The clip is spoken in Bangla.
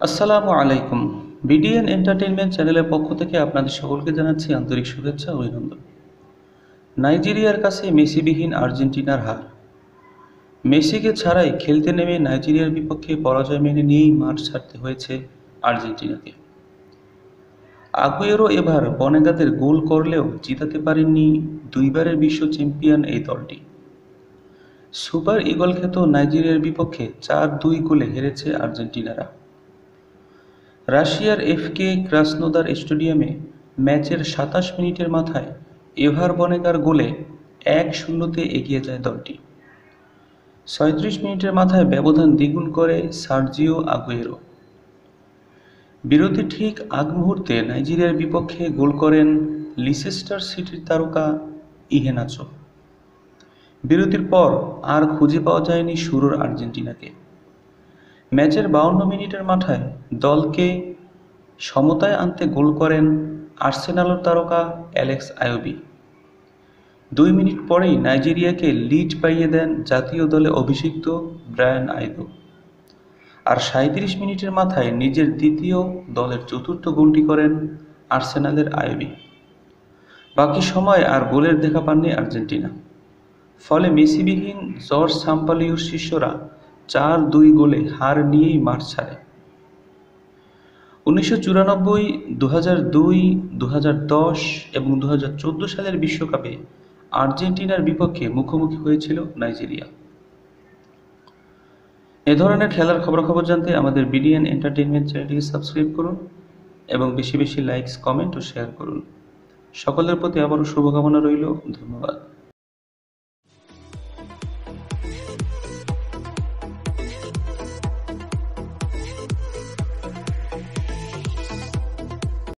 আসসালামু আলাইকুম। বিডিএন এন্টারটেইনমেন্ট চ্যানেলের পক্ষ থেকে আপনাদের সকলকে জানাচ্ছি আন্তরিক শুভেচ্ছা অভিনন্দন। নাইজেরিয়ার কাছে মেসিবিহীন আর্জেন্টিনার হার। মেসিকে ছাড়াই খেলতে নেমে নাইজেরিয়ার বিপক্ষে পরাজয় মেনে নিয়েই মাঠ ছাড়তে হয়েছে আর্জেন্টিনাকে। আগুয়েরও এবার বনেগাদের গোল করলেও জিতাতে পারেননি দুইবারের বিশ্ব চ্যাম্পিয়ন এই দলটি। সুপার ইগল খ্যাত নাইজেরিয়ার বিপক্ষে চার দুই গোলে হেরেছে আর্জেন্টিনারা। রাশিয়ার এফকে ক্রাসনোদার স্টেডিয়ামে ম্যাচের সাতাশ মিনিটের মাথায় এভার বনেকার গোলে এক শূন্যতে এগিয়ে যায় দলটি। ছয়ত্রিশ মিনিটের মাথায় ব্যবধান দ্বিগুণ করে সার্জিও আগুয়েরো। বিরতি ঠিক আগ মুহূর্তে নাইজেরিয়ার বিপক্ষে গোল করেন লিসেস্টার সিটির তারকা ইহেনাচো। বিরতির পর আর খুঁজে পাওয়া যায়নি শুরুর আর্জেন্টিনাকে। ম্যাচের বাউন্ন মিনিটের মাথায় দলকে সমতায় আনতে গোল করেন আর্সেনালের তারকা অ্যালেক্স আয়োবি দুই মিনিট পরেই নাইজেরিয়াকে লিড পাইয়ে দেন জাতীয় দলে অভিষিক্ত ব্রায়ান আইদো আর সাঁত্রিশ মিনিটের মাথায় নিজের দ্বিতীয় দলের চতুর্থ গোলটি করেন আর্সেনালের আয়োবি বাকি সময় আর গোলের দেখা পাননি আর্জেন্টিনা। ফলে মেসিবিহীন জর্জ সাম্পালিওর শিষ্যরা চার দুই গোলে হার নিয়েই মাঠ ছাড়ে। উনিশশো চুরানব্বই দু দুই দশ এবং দু হাজার চোদ্দ সালের বিশ্বকাপে আর্জেন্টিনার বিপক্ষে মুখোমুখি হয়েছিল নাইজেরিয়া। এ ধরনের খেলার খবরাখবর জানতে আমাদের বিডিএন এন্টারটেইনমেন্ট চ্যানেলটিকে সাবস্ক্রাইব করুন এবং বেশি বেশি লাইকস, কমেন্ট ও শেয়ার করুন। সকলের প্রতি আবারও শুভকামনা রইল। ধন্যবাদ।